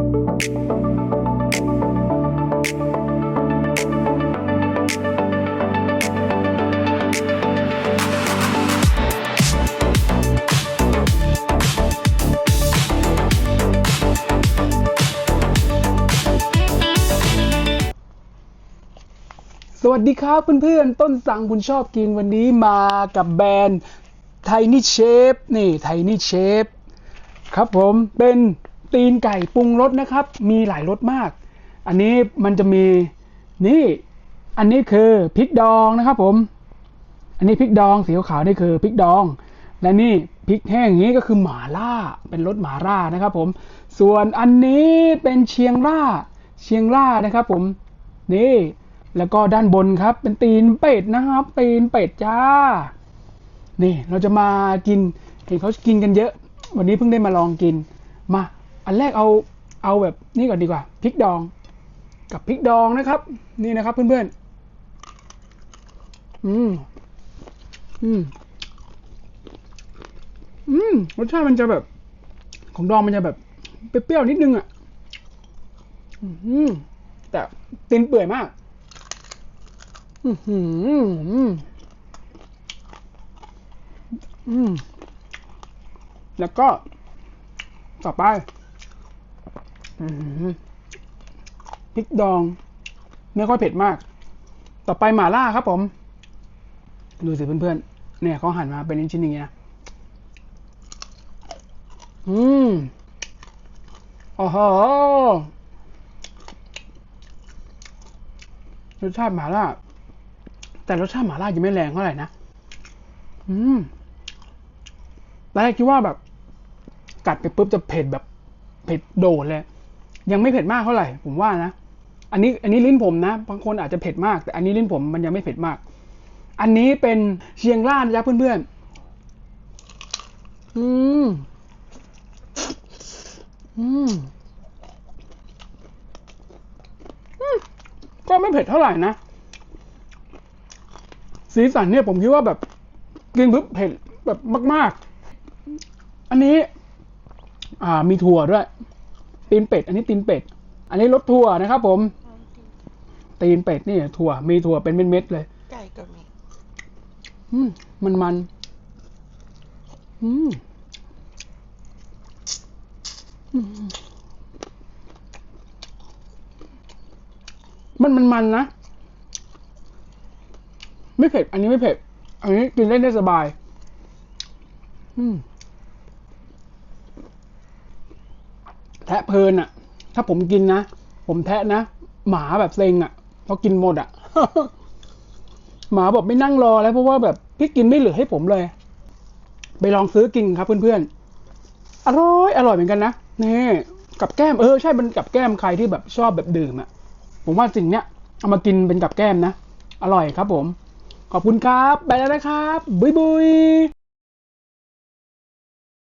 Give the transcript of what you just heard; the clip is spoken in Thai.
สวัสดีครับเพื่อนๆ ต้นสังคุณชอบกินวันนี้มากับแบรนด์ไทนี่เชฟนี่ไทนี่เชฟครับผมเป็น ตีนไก่ปรุงรสนะครับ มีหลายรสมาก อันนี้มันจะมีนี่อันนี้คือพริกดองนะครับผม อันนี้พริกดองสีขาวๆนี่คือพริกดอง และนี่พริกแห้งนี้ก็คือหมาล่าเป็นรสหมาล่านะครับผม ส่วนอันนี้เป็นเชียงร่าเชียงร่านะครับผมนี่แล้วก็ด้านบนครับ เป็นตีนเป็ดนะครับ ตีนเป็ดจ้า นี่เราจะมากินเห็นเขากินกันเยอะ วันนี้เพิ่งได้มาลองกินมา อันแรกเอาเอาแบบนี้ก่อนดีกว่าพริกดอง กับพริกดองนะครับ นี่นะครับเพื่อนๆอืมอืมอืมรสชาติมันจะแบบ ของดองมันจะแบบเปรี้ยวๆนิดนึงอะอืมแต่ตีนเปื่อยมาก อือหืออืมอืมแล้วก็ต่อไป พริกดองไม่ค่อยเผ็ดมาก ต่อไปหม่าล่าครับผม ดูสิเพื่อนๆ เนี่ยเขาหั่นมาเป็นชิ้นๆอย่างเงี้ย อืมโอ้โหรสชาติหม่าล่า แต่รสชาติหม่าล่ายังไม่แรงเท่าไหร่นะ อืมตอนแรกคิดว่าแบบ กัดไปปุ๊บจะเผ็ดแบบ เผ็ดโดดเลย ยังไม่เผ็ดมากเท่าไหร่ผมว่านะ อันนี้อันนี้ลิ้นผมนะ บางคนอาจจะเผ็ดมาก แต่อันนี้ลิ้นผมมันยังไม่เผ็ดมาก อันนี้เป็นเชียงร่านะจ๊ะเพื่อนๆอืมอืม อืมก็ไม่เผ็ดเท่าไหร่นะ สีสันเนี่ยผมคิดว่าแบบกินปุ๊บเผ็ดแบบมาก ๆ อันนี้ อ่ามีถั่วด้วย ตีนเป็ด อันนี้ตีนเป็ด อันนี้รสถั่วนะครับผม ตีนเป็ดนี่ถั่ว มีถั่วเป็นเม็ดๆเลย ไก่ก็มีอืมมันมัน อืมอืมมันมันมันนะ ไม่เผ็ด อันนี้ไม่เผ็ด อันนี้กินเล่นได้สบาย อืม แทะเพลินอะถ้าผมกินนะ ผมแทะนะ หมาแบบเซ็งอะเพราะกินหมดอะหมาบอกไม่นั่งรอแล้วเพราะว่าแบบพี่กินไม่เหลือให้ผมเลย ไปลองซื้อกินครับเพื่อนๆ อร่อยอร่อยเหมือนกันนะนี่กับแก้มเออใช่เป็นกับแก้มใครที่แบบชอบแบบดื่มอะผมว่าสิ่งเนี้ยเอามากินเป็นกับแก้มนะ อร่อยครับผม ขอบคุณครับ ไปแล้วนะครับ บุยบุย